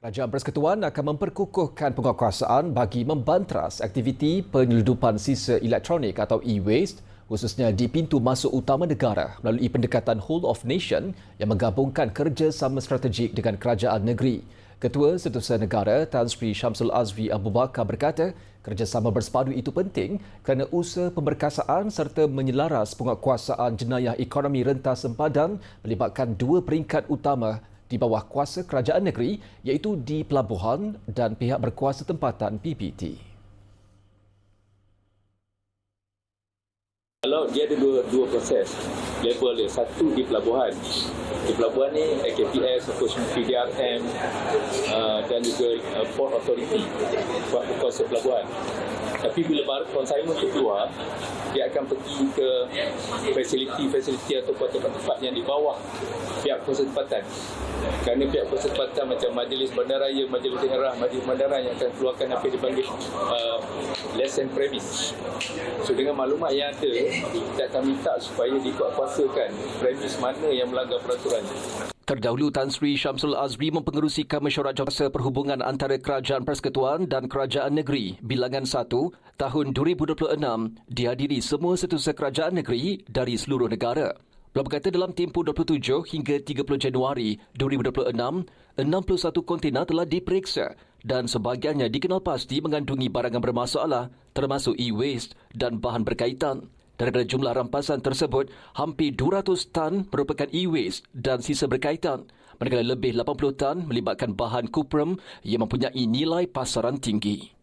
Kerajaan Persekutuan akan memperkukuhkan penguatkuasaan bagi membantras aktiviti penyeludupan sisa elektronik atau e-waste khususnya di pintu masuk utama negara melalui pendekatan whole of nation yang menggabungkan kerjasama strategik dengan kerajaan negeri. Ketua Setiausaha Negara Tan Sri Syamsul Azwi Abu Bakar berkata, kerjasama bersepadu itu penting kerana usaha pemberkasaan serta menyelaras penguatkuasaan jenayah ekonomi rentas sempadan melibatkan dua peringkat utama di bawah kuasa kerajaan negeri iaitu di pelabuhan dan pihak berkuasa tempatan PPT. Kalau dia ada dua, dua proses level dia. Satu di pelabuhan. Di pelabuhan ni AKPS, PDRM uh, dan juga uh, Port Authority buat berkuasa pelabuhan. Tapi bila baru consignment itu keluar, dia akan pergi ke fasiliti-fasiliti atau tempat-tempat yang di bawah pihak kuasa tempatan. Kerana pihak kuasa tempatan macam Majlis Bandaraya, Majlis Daerah, Majlis Bandaraya yang akan keluarkan apa yang dipanggil uh, lesson premise. So dengan maklumat yang ada, kita akan minta supaya dikuatkuasakan premis mana yang melanggar peraturan. Terdahulu Tan Sri Syamsul Azri mempengerusikan mesyuarat jawatan perhubungan antara Kerajaan Persekutuan dan Kerajaan Negeri Bilangan 1 tahun 2026 dihadiri semua setiausaha kerajaan negeri dari seluruh negara. Beliau berkata dalam tempoh 27 hingga 30 Januari 2026, 61 kontena telah diperiksa dan sebahagiannya dikenal pasti mengandungi barangan bermasalah termasuk e-waste dan bahan berkaitan. Daripada jumlah rampasan tersebut, hampir 200 tan merupakan e-waste dan sisa berkaitan. Manakala lebih 80 tan melibatkan bahan kuprum yang mempunyai nilai pasaran tinggi.